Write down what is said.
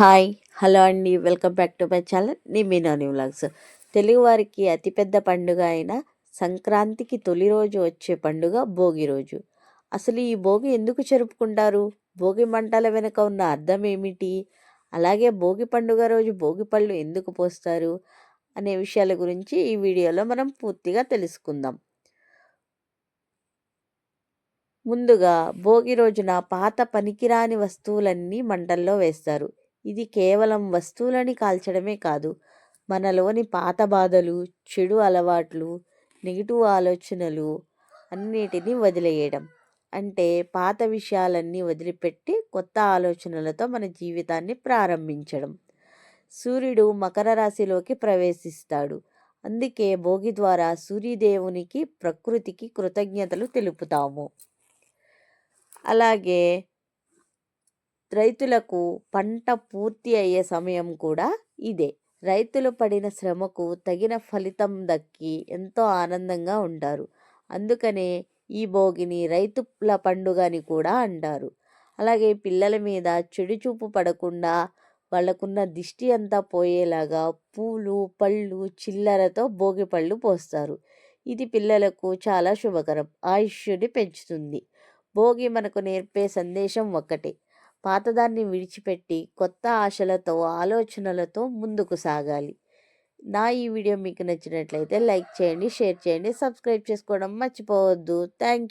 Hi hello అండి. Welcome back to my channel. నీ మీనాని వ్లాగ్స్. తెలుగువారికి అతిపెద్ద పండుగ అయిన సంక్రాంతికి తొలి రోజు వచ్చే పండుగ భోగి రోజు. అసలు ఈ భోగి ఎందుకు జరుపుకుంటారు? భోగి మంటల వెనుక ఉన్న అర్థం ఏమిటి? అలాగే భోగి పండుగ రోజు భోగి పళ్ళు ఎందుకు పోస్తారు? అనే విషయాల గురించి ఈ వీడియోలో మనం పూర్తిగా తెలుసుకుందాం. ముందుగా భోగి రోజున పాత పనికిరాని వస్తువులన్నీ మంటల్లో వేస్తారు. ఇది కేవలం వస్తువులని కాల్చడమే కాదు మనలోని పాత బాధలు చెడు అలవాట్లు నెగిటివ్ ఆలోచనలు అన్నిటినీ వదిలేయడం. అంటే పాత విషయాలన్నీ వదిలిపెట్టి కొత్త ఆలోచనలతో మన జీవితాన్ని ప్రారంభించడం. సూర్యుడు మకర రాశిలోకి ప్రవేశిస్తాడు. అందుకే భోగి ద్వారా సూర్యదేవునికి ప్రకృతికి కృతజ్ఞతలు తెలుపుతాము. అలాగే రైతులకు పంట పూర్తి అయ్యే సమయం కూడా ఇదే. రైతులు పడిన శ్రమకు తగిన ఫలితం దక్కి ఎంతో ఆనందంగా ఉంటారు. అందుకనే ఈ భోగిని రైతుల పండుగ అని కూడా అంటారు. అలాగే పిల్లల మీద చెడు చూపు పడకుండా వాళ్ళకున్న దిష్టి అంతా పోయేలాగా పూలు పళ్ళు చిల్లరతో భోగి పళ్ళు పోస్తారు. ఇది పిల్లలకు చాలా శుభకరం. ఆయుష్యుని పెంచుతుంది. భోగి మనకు నేర్పే సందేశం ఒక్కటే. పాతదాన్ని విడిచిపెట్టి కొత్త ఆశలతో ఆలోచనలతో ముందుకు సాగాలి. నా ఈ వీడియో మీకు నచ్చినట్లయితే లైక్ చేయండి షేర్ చేయండి సబ్స్క్రైబ్ చేసుకోవడం మర్చిపోవద్దు. థ్యాంక్